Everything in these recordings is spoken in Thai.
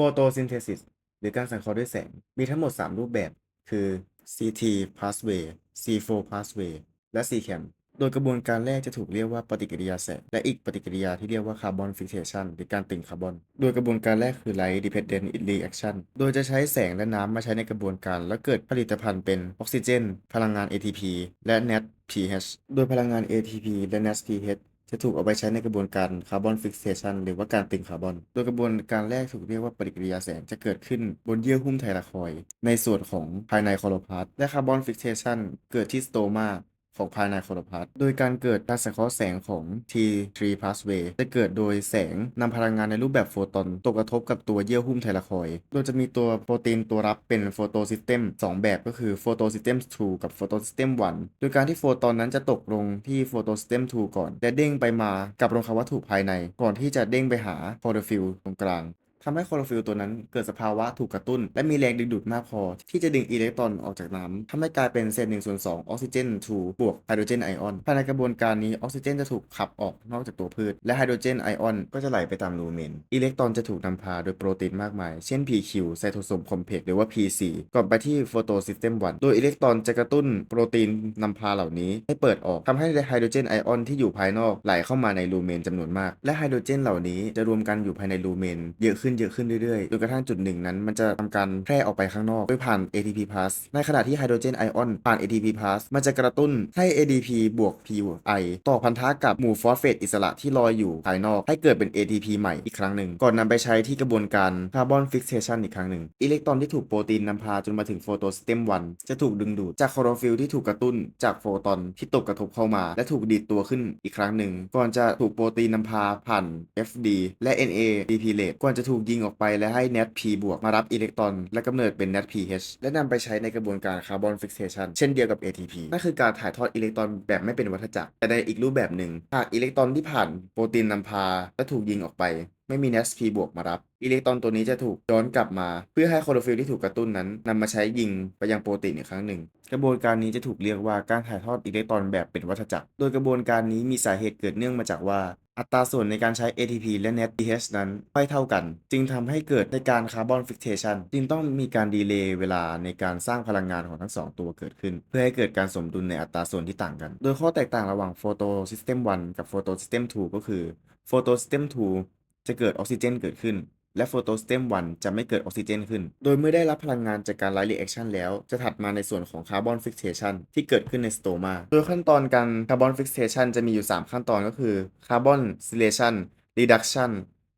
Photosynthesis หรือการสังเคราะห์ด้วยแสง มีทั้งหมด 3 รูปแบบ คือ CT pathway C4 pathway และ CCAM โดยกระบวนการแรกจะถูกเรียกว่าปฏิกิริยาแสง และอีกปฏิกิริยาที่เรียกว่าคาร์บอนฟิกเ t ชันหรือการตึงคาร์บอน โดยกระบวนการแรกคือ Light Dependent Reaction โดยจะใช้แสงและน้ำมาใช้ในกระบวนการ แล้วเกิดผลิตภัณฑ์เป็นออกซิเจน พลังงาน ATP และ NADPH โดยพลังงาน ATP และ NADPH จะถูกเอาไปใช้ในกระบวนการคาร์บอนฟิกเซชันหรือว่าการตึงคาร์บอน โดยกระบวนการแรกถูกเรียกว่าปฏิกิริยาแสงจะเกิดขึ้นบนเยื่อหุ้มไทลาคอยในส่วนของภายในคอโลพาสและคาร์บอนฟิกเซชันเกิดที่สโตมา ของภายในโคลพัสโดยการเกิดการสังเคราะห์แสงของ T3 pathway จะเกิดโดยแสงนำพลังงานในรูปแบบโฟตอนตกกระทบกับตัวเยื่อหุ้มไทลาคอยโดยจะมีตัวโปรตีนตัวรับเป็นโฟโตซิสเต็ม2แบบก็คือโฟโตซิสเต็ม2กับโฟโตซิสเต็ม1โดยการที่โฟตอนนั้นจะตกลงที่โฟโตซิสเต็ม2ก่อนและเด้งไปมากับโรงควัตถุภายใน ก่อนที่จะเด้งไปหาคลอโรฟิลตรงกลาง ทำให้คลอโรฟิลตัวนั้นเกิดสภาวะถูกกระตุ้น และมีแรงดึงดูดมากพอ ที่จะดึงอิเล็กตรอนออกจากน้ำทำให้กลายเป็นเศษ1ส่วน2องออกซิเจน2บวกไฮโดรเจนไอออนภายในกระบวนการนี้ออกซิเจนจะถูกขับออกนอกจากตัวพืช และไฮโดรเจนไอออนก็จะไหลไปตามรูเมนอิเล็กตรอนจะถูกนำพาโดยโปรตีนมากมาย เช่น PQ ไซโทโซมคอมเพล็กซ์หรือว่า PC ก่อนไปที่โฟโตซิสเต็ม1โดยอิเล็กตรอนจะกระตุ้นโปรตีนนำพาเหล่านี้ให้เปิดออกทำให้ไฮโดรเจนไอออนที่อยู่ภายนอกไหลเข้ามาในรูเมนจำนวนมาก และไฮโดรเจนเหล่านี้จะรวมกันอยู่ภายในรูเมนเยอะขึ้นเยอะขึ้นเรื่อยๆจนกระทั่งจุดหนึ่งนั้น มันจะทำการแพร่ออกไปข้างนอกโดยผ่าน ATP plus ในขณะที่ไฮโดรเจนไอออนผ่าน ATP plus มันจะกระตุ้นให้ ADP บวก PI ต่อพันธะกับหมู่ฟอสเฟตอิสระที่ลอยอยู่ภายนอกให้เกิดเป็น ATP ใหม่อีกครั้งหนึ่ง ก่อนนำไปใช้ที่กระบวนการคาร์บอนฟิกเ t ชันอีกครั้งหนึ่งอิเล็กตรอนที่ถูกโปรตีนนำพาจนมาถึงโฟโตสเต็ม1จะถูกดึงดูดจากคลอโรฟิลที่ถูกกระตุ้นจากโฟตอนที่ตกกระทบเข้ามา และถูกดีดตัวขึ้นอีกครั้งหนึ่ง ก่อนจะถูกโปรตีนนำพาผ่าน FD และ NADP เลก่อนจะถูกยิงออกไปและให้ NADP บวกมารับอิเล็กตรอนและกำเนิดเป็น NADPH และนำไปใช้ในกระบวนการคาร์บอนฟิกเ t ชันเช่นเดียวกับ ATP นั่นคือการถ่ายทอดอิเล็กตรอนแบบไม่เป็นวัฏจักรแต่ในอีกรูปแบบหนึ่งหากอิเล็กตรอนที่ผ่านโปรตีนนำพาและถูกยิงออกไปไม่มี NASP บวกมารับ อิเล็กตรอนตัวนี้จะถูกย้อนกลับมา เพื่อให้คลอโรฟิลที่ถูกกระตุ้นนั้นนำมาใช้ยิงไปยังโปรตีนอีกครั้งหนึ่ง กระบวนการนี้จะถูกเรียกว่าการถ่ายทอดอิเล็กตรอนแบบเป็นวัฏจักร โดยกระบวนการนี้มีสาเหตุเกิดเนื่องมาจากว่า อัตราส่วนในการใช้ ATP และ NADPH นั้นไม่เท่ากัน จึงทำให้เกิดในการคาร์บอนฟิกเทชันจึงต้องมีการดีเลย์เวลาในการสร้างพลังงานของทั้งสองตัวเกิดขึ้น เพื่อให้เกิดการสมดุลในอัตราส่วนที่ต่างกัน โดยข้อแตกต่างระหว่างโฟโตซิสเต็ม1กับโฟโตซิสเต็ม2ก็คือโฟโตซิสเต็ม2จะเกิดออกซิเจนเกิดขึ้น และ Photosystem 1จะไม่เกิดออกซิเจนขึ้น โดยเมื่อได้รับพลังงานจากการไลท์รีแอคชันแล้ว จะถัดมาในส่วนของคาร์บอนฟิกเซชันที่เกิดขึ้นในสโตมา โดยขั้นตอนการคาร์บอนฟิกเซชันจะมีอยู่ 3 ขั้นตอนก็คือคาร์บอนซิเลชันรีดักชัน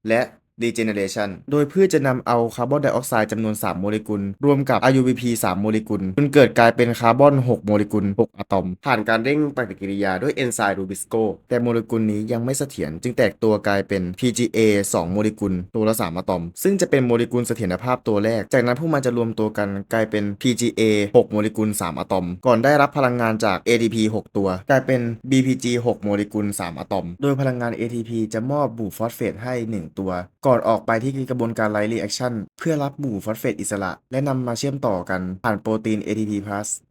และ regeneration โดยพืชจะนำเอาคาร์บอนไดออกไซด์จำนวน 3 โมเลกุล รวมกับ IUPP 3 โมเลกุลจนเกิดกลายเป็นคาร์บอน 6 โมเลกุล 6 อะตอม ผ่านการเร่งปฏิกิริยาด้วยเอนไซม์รูบิสโกแต่โมเลกุลนี้ยังไม่เสถียรจึงแตกตัวกลายเป็น PGA 2 โมเลกุล ตัวละ 3 อะตอม ซึ่งจะเป็นโมเลกุลเสถียรภาพตัวแรก จากนั้นพวกมันจะรวมตัวกันกลายเป็น PGA 6 โมเลกุล 3 อะตอม ก่อนได้รับพลังงานจาก ATP 6 ตัว กลายเป็น BPG 6 โมเลกุล 3 อะตอม โดยพลังงาน ATP จะมอบบูฟอสเฟตให้ 1 ตัวก่อนออกไปที่กระบวนการไลท์รีแอคชั่นเพื่อรับหมู่ฟอสเฟตอิสระ และนำมาเชื่อมต่อกันผ่านโปรตีน ATP+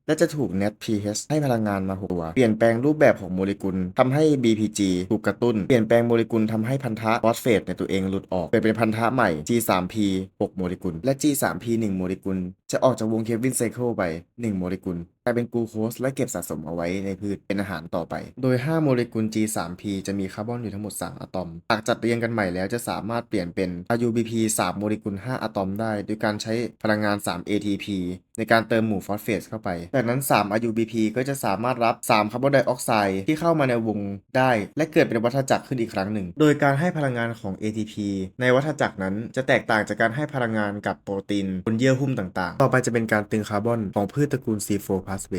และจะถูก NADPH ให้พลังงานมา 6 ตัว เปลี่ยนแปลงรูปแบบของโมเลกุลทำให้ BPG ถูกกระตุ้น เปลี่ยนแปลงโมเลกุลทำให้พันธะฟอสเฟตในตัวเองหลุดออกเปลี่ยนเป็นพันธะใหม่ G3P 6 โมเลกุล และ G3P 1 โมเลกุล จะออกจากวงเควินไซเคิลไป 1 โมเลกุลกลายเป็นกลูโคสและเก็บสะสมเอาไว้ในพืชเป็นอาหารต่อไป โดย 5 โมเลกุล G3P จะมีคาร์บอนอยู่ทั้งหมด 3 อะตอม หากจัดเรียงกันใหม่แล้วจะสามารถเปลี่ยนเป็น RUBP 3 โมเลกุล 5 อะตอมได้ โดยการใช้พลังงาน 3 ATP ในการเติมหมู่ฟอสเฟตเข้าไปจากนั้น 3 RUBP ก็จะสามารถรับ 3 คาร์บอนไดออกไซด์ที่เข้ามาในวงได้ และเกิดเป็นวัฏจักรขึ้นอีกครั้งหนึ่ง โดยการให้พลังงานของ ATP ในวัฏจักรนั้นจะแตกต่างจากการให้พลังงานกับโปรตีนบนเยื่อหุ้มต่างๆ ต่อไปจะเป็นการตึงคาร์บอนของพืชตระกูล C4 p l u s b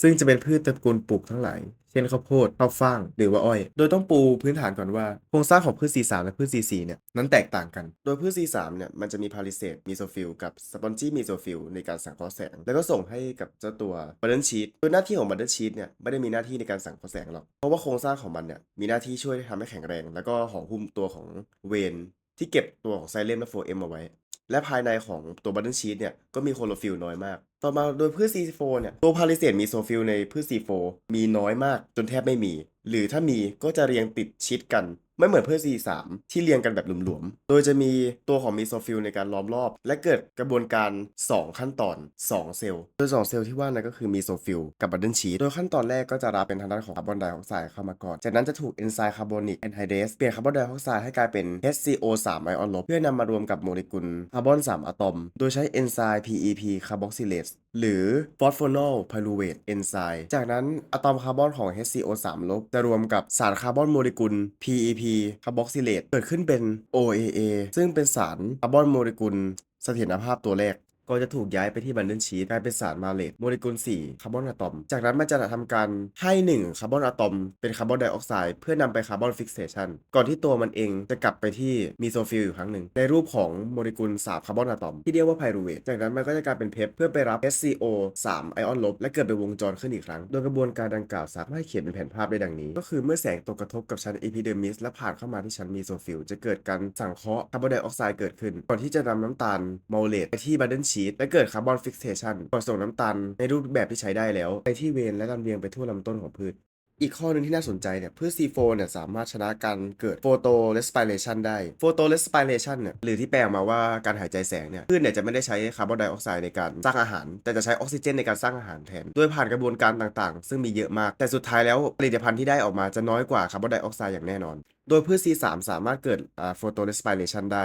ซึ่งจะเป็นพืชตระกูลปลูกทั้งหลาย เช่นข้าวโพดข้าวฟ่าง หรือว่าอ้อย โดยต้องปูพื้นฐานก่อนว่า โครงสร้างของพืช C3 และพืช C4 เนี่ย นั้นแตกต่างกัน โดยพืช C3 เนี่ย มันจะมีพาริเซตมีโซฟิลกับสปอนจี้มีโซฟิลในการสังเคราะห์แสง แล้วก็ส่งให้กับเจ้าตัวบัตเทิลชีตโดยหน้าที่ของบัตเทิลชีตเนี่ย ไม่ได้มีหน้าที่ในการสังเคราะห์แสงหรอก เพราะว่าโครงสร้างของมันเนี่ย มีหน้าที่ช่วยทำให้แข็งแรง แล้วก็ห่อหุ้มตัวของเวนที่เก็บตัวของไซเลมและโฟเอมเอาไว้ และภายในของตัวบัตเทิลชีตเนี่ย ก็มีโคโลฟิลน้อยมาก ต่อมาโดยพืช C4 เนี่ย ตัวพาริเซตมีโซฟิลในพืช C4 มีน้อยมากจนแทบไม่มี หรือถ้ามีก็จะเรียงติดชิดกัน ไม่เหมือนเพืช C3 ที่เรียงกันแบบหลวมๆ โดยจะมีตัวของมีโซฟิลในการล้อมรอบ และเกิดกระบวนการ 2 ขั้นตอน 2 เซลล์ โดย 2 เซลล์ที่ว่านั้นก็คือมีโซฟิลกับบัตเดิลชีโดยขั้นตอนแรกก็จะรับเป็นทางด้านของคาร์บอนไดออกไซด์เข้ามาก่อน จากนั้นจะถูกเอนไซม์คาร์บอนิกแอนไฮเดสเปลี่ยนคาร์บอนไดออกไซด์ให้กลายเป็น HCO3 ไอออนลบเพื่อนำมารวมกับโมเลกุลคาร์บอน3อะตอม โดยใช้เอนไซม์ PEP คาร์บอกซิเลส หรือ phosphonol pyruvate enzyme จากนั้นอะตอมคาร์บอนของ HCO3 ลบจะรวมกับสารคาร์บอนโมเลกุล PEP คาร์บอกซิเลตเกิดขึ้นเป็น OAA ซึ่งเป็นสารคาร์บอนโมเลกุลเสถียรภาพตัวแรก ก็จะถูกย้ายไปที่บันเดิลชีตกลายเป็นสารมาเลตโมเลกุล 4 คาร์บอนอะตอม จากนั้นมันจะทำการให้ 1 คาร์บอนอะตอม เป็นคาร์บอนไดออกไซด์เพื่อนำไปคาร์บอนฟิกเซชันก่อนที่ตัวมันเองจะกลับไปที่มีโซฟิลอยู่ครั้งหนึ่ง ในรูปของโมเลกุล3คาร์บอนอะตอม ที่เรียกว่าไพรูเวตจากนั้นมันก็จะกลายเป็นเพปเพื่อไปรับ HCO 3 ไอออนลบและเกิดเป็นวงจรขึ้นอีกครั้ง โดยกระบวนการดังกล่าวสามารถเขียนเป็นแผนภาพได้ดังนี้ ก็คือเมื่อแสงตกกระทบกับชั้นเอพิเดอร์มิสและผ่านเข้ามาที่ชั้นมีโซฟิลจะเกิดการสังเคราะห์คาร์บอนไดออกไซด์เกิดขึ้นก่อนที่จะนำน้ำตาลโมเลตไปที่บันเดิลชีตและเกิดคาร์บอนฟิกเซชันก่อส่งน้ำตาลในรูปแบบที่ใช้ได้แล้ว ไปที่เวนและลำเลียงไปทั่วลำต้นของพืช อีกข้อหนึ่งที่น่าสนใจเนี่ยพืช C4 เนี่ยสามารถชนะการเกิด photo respiration ได้ photo respiration เนี่ยหรือที่แปลออกมาว่าการหายใจแสงเนี่ยพืชเนี่ยจะไม่ได้ใช้คาร์บอนไดออกไซด์ในการสร้างอาหาร แต่จะใช้ออกซิเจนในการสร้างอาหารแทนโดยผ่านกระบวนการต่างๆ ซึ่งมีเยอะมาก แต่สุดท้ายแล้วผลิตภัณฑ์ที่ได้ออกมาจะน้อยกว่าคาร์บอนไดออกไซด์อย่างแน่นอน โดยพืช C3 สามารถเกิดอ่า photo respiration ได้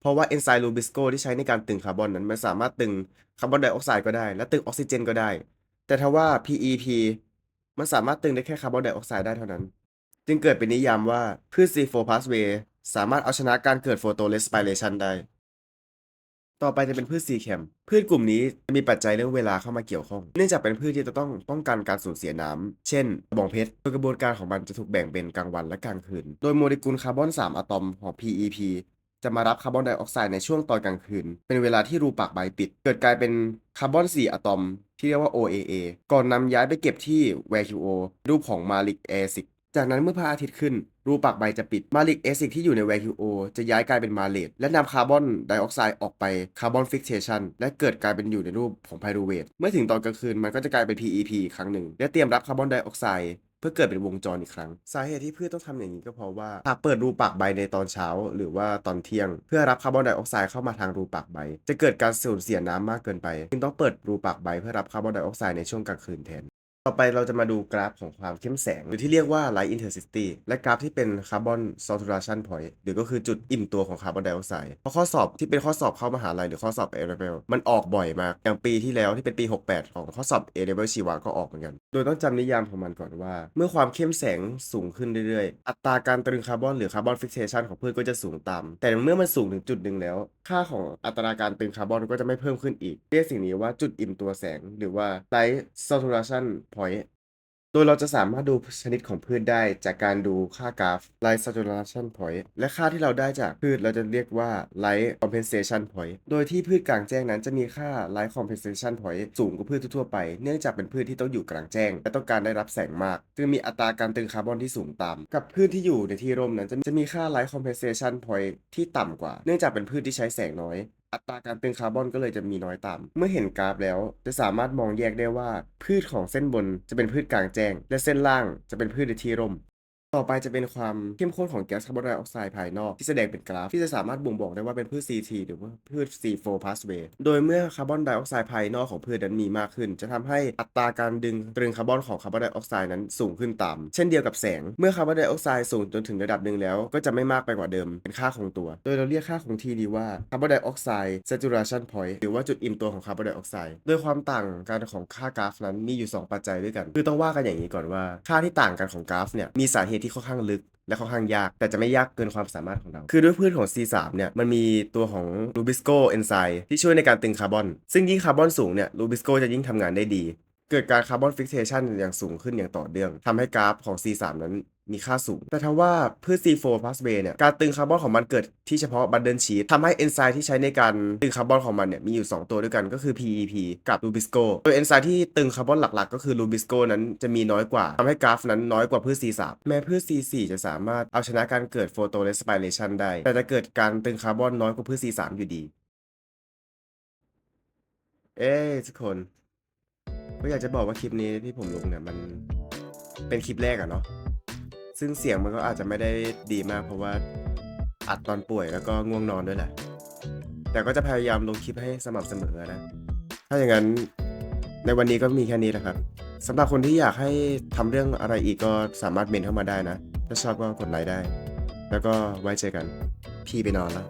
เพราะว่าเอนไซม์ลูบิสโกที่ใช้ในการตึงคาร์บอนนั้น มันสามารถตึงคาร์บอนไดออกไซด์ก็ได้ และตึงออกซิเจนก็ได้ แต่ถ้าว่า PEP มันสามารถตึงได้แค่คาร์บอนไดออกไซด์ได้เท่านั้น จึงเกิดเป็นนิยามว่าพืช C4 pathway สามารถเอาชนะการเกิด photo respiration ได้ ต่อไปจะเป็นพืช C cam พืชกลุ่มนี้จะมีปัจจัยเรื่องเวลาเข้ามาเกี่ยวข้อง เนื่องจากเป็นพืชที่จะต้องป้องกันการสูญเสียน้ำเช่นกระบองเพชรโดยกระบวนการของมันจะถูกแบ่งเป็นกลางวันและกลางคืน โดยโมเลกุลคาร์บอน 3 อะตอมของ PEP จะมารับคาร์บอนไดออกไซด์ในช่วงตอนกลางคืน เป็นเวลาที่รูปากใบปิด เกิดกลายเป็นคาร์บอน 4 อะตอม ที่เรียกว่า OAA ก่อนนำย้ายไปเก็บที่ VACUO รูปของมาลิกแอซิกจากนั้นเมื่อพระอาทิตย์ขึ้น รูปากใบจะปิดมาลิกแอซิกที่อยู่ใน VACUO จะย้ายกลายเป็นมาเลตและนำคาร์บอนไดออกไซด์ออกไปคาร์บอนฟิกเซชันและเกิดกลายเป็นอยู่ในรูปของไพรูเวตเมื่อถึงตอนกลางคืนมันก็จะกลายเป็น PEP อีกครั้งหนึ่งและเตรียมรับคาร์บอนไดออกไซด์ เพื่อเกิดเป็นวงจรอีกครั้ง สาเหตุที่พืชต้องทำอย่างนี้ก็เพราะว่าหากเปิดรูปากใบในตอนเช้า หรือว่าตอนเที่ยง เพื่อรับคาร์บอนไดออกไซด์เข้ามาทางรูปากใบ จะเกิดการสูญเสียน้ำมากเกินไป จึงต้องเปิดรูปากใบเพื่อรับคาร์บอนไดออกไซด์ในช่วงกลางคืนแทน ต่อไปเราจะมาดูกราฟของความเข้มแสง หรือที่เรียกว่า light intensity และกราฟที่เป็น carbon saturation point หรือก็คือจุดอิ่มตัวของคาร์บอนไดออกไซด์เพราะข้อสอบที่เป็นข้อสอบเข้ามหาลัยหรือข้อสอบ A level มันออกบ่อยมาก อย่างปีที่แล้วที่เป็นปี 68 ของข้อสอบ A level ชีวะก็ออกเหมือนกัน โดยต้องจำนิยามของมันก่อนว่า เมื่อความเข้มแสงสูงขึ้นเรื่อยๆ อัตราการตรึงคาร์บอนหรือคาร์บอนฟิกเซชันของพืชก็จะสูงตาม แต่เมื่อมันสูงถึงจุดหนึ่งแล้ว ค่าของอัตราการตึงคาร์บอนก็จะไม่เพิ่มขึ้นอีก เรียกสิ่งนี้ว่าจุดอิ่มตัวแสงหรือว่า light saturation point โดยเราจะสามารถดูชนิดของพืชได้จากการดูค่ากราฟ light saturation point และค่าที่เราได้จากพืชเราจะเรียกว่า light compensation point โดยที่พืชกลางแจ้งนั้นจะมีค่า light compensation point สูงกว่าพืชทั่วไป เนื่องจากเป็นพืชที่ต้องอยู่กลางแจ้ง และต้องการได้รับแสงมากจึงมีอัตราการตึงคาร์บอนที่สูงตามกับพืชที่อยู่ในที่ร่มนั้นจะมีค่า light compensation point ที่ต่ำกว่า เนื่องจากเป็นพืชที่ใช้แสงน้อย อัตราการเป็นคาร์บอนก็เลยจะมีน้อยต่ำเมื่อเห็นกราฟแล้ว จะสามารถมองแยกได้ว่า พืชของเส้นบนจะเป็นพืชกลางแจ้ง และเส้นล่างจะเป็นพืชในที่ร่ม ต่อไปจะเป็นความเข้มข้นของแก๊สคาร์บอนไดออกไซด์ภายนอกที่แสดงเป็นกราฟ ที่จะสามารถบ่งบอกได้ว่าเป็นพืช CT หรือว่าพืช C4 pathway โดยเมื่อคาร์บอนไดออกไซด์ภายนอกของพืชนั้นมีมากขึ้น จะทำให้อัตราการดึงตรึงคาร์บอนของคาร์บอนไดออกไซด์นั้นสูงขึ้นตาม เช่นเดียวกับแสง เมื่อคาร์บอนไดออกไซด์สูงจนถึงระดับหนึ่งแล้ว ก็จะไม่มากไปกว่าเดิม เป็นค่าคงตัว โดยเราเรียกค่าคงที่นี้ว่าคาร์บอนไดออกไซด์ saturation point หรือว่าจุดอิ่มตัวของคาร์บอนไดออกไซด์ โดยความต่างกันของค่ากราฟนั้นมีอยู่สองปัจจัยด้วยกัน คือต้องว่ากันอย่างนี้ก่อนว่า ค่าที่ต่างกันของกราฟเนี่ยมีสาเหตุที่ค่อนข้างลึกและค่อนข้างยาก แต่จะไม่ยากเกินความสามารถของเรา คือด้วยพืชของ C3 เนี่ยมันมีตัวของลูบิสโกเอนไซม์ที่ช่วยในการตึงคาร์บอน ซึ่งยิ่งคาร์บอนสูงเนี่ยลูบิสโกจะยิ่งทำงานได้ดี เกิดการคาร์บอนฟิกเซชันอย่างสูงขึ้นอย่างต่อเนื่องทำให้กราฟของ C3 นั้น มีค่าสูง แต่ถ้าว่าพืช C4 pathway เนี่ยการตึงคาร์บอนของมันเกิดที่เฉพาะบันเดิลชีตทำให้เอนไซม์ที่ใช้ในการตึงคาร์บอนของมันเนี่ยมีอยู่ 2 ตัวด้วยกันก็คือ PEP กับ Rubisco โดยเอนไซม์ที่ตึงคาร์บอนหลักๆ ก็คือ Rubisco นั้นจะมีน้อยกว่าทำให้กราฟนั้นน้อยกว่าพืช C3 แม้พืช C4 จะสามารถเอาชนะการเกิด photo respiration ได้ แต่จะเกิดการตึงคาร์บอนน้อยกว่าพืช C3 อยู่ดี เอ้ยทุกคนก็อยากจะบอกว่าคลิปนี้ที่ผมลงเนี่ยมันเป็นคลิปแรกอะเนาะ ซึ่งเสียงมันก็อาจจะไม่ได้ดีมากเพราะว่าอัดตอนป่วยแล้วก็ง่วงนอนด้วยแหละ แต่ก็จะพยายามลงคลิปให้สม่ำเสมอนะ ถ้าอย่างนั้นในวันนี้ก็มีแค่นี้แหละครับสำหรับคนที่อยากให้ทำเรื่องอะไรอีกก็สามารถเมนเข้ามาได้นะ ถ้าชอบก็กดไลค์ได้ แล้วก็ไว้เจอกัน พี่ไปนอนแล้ว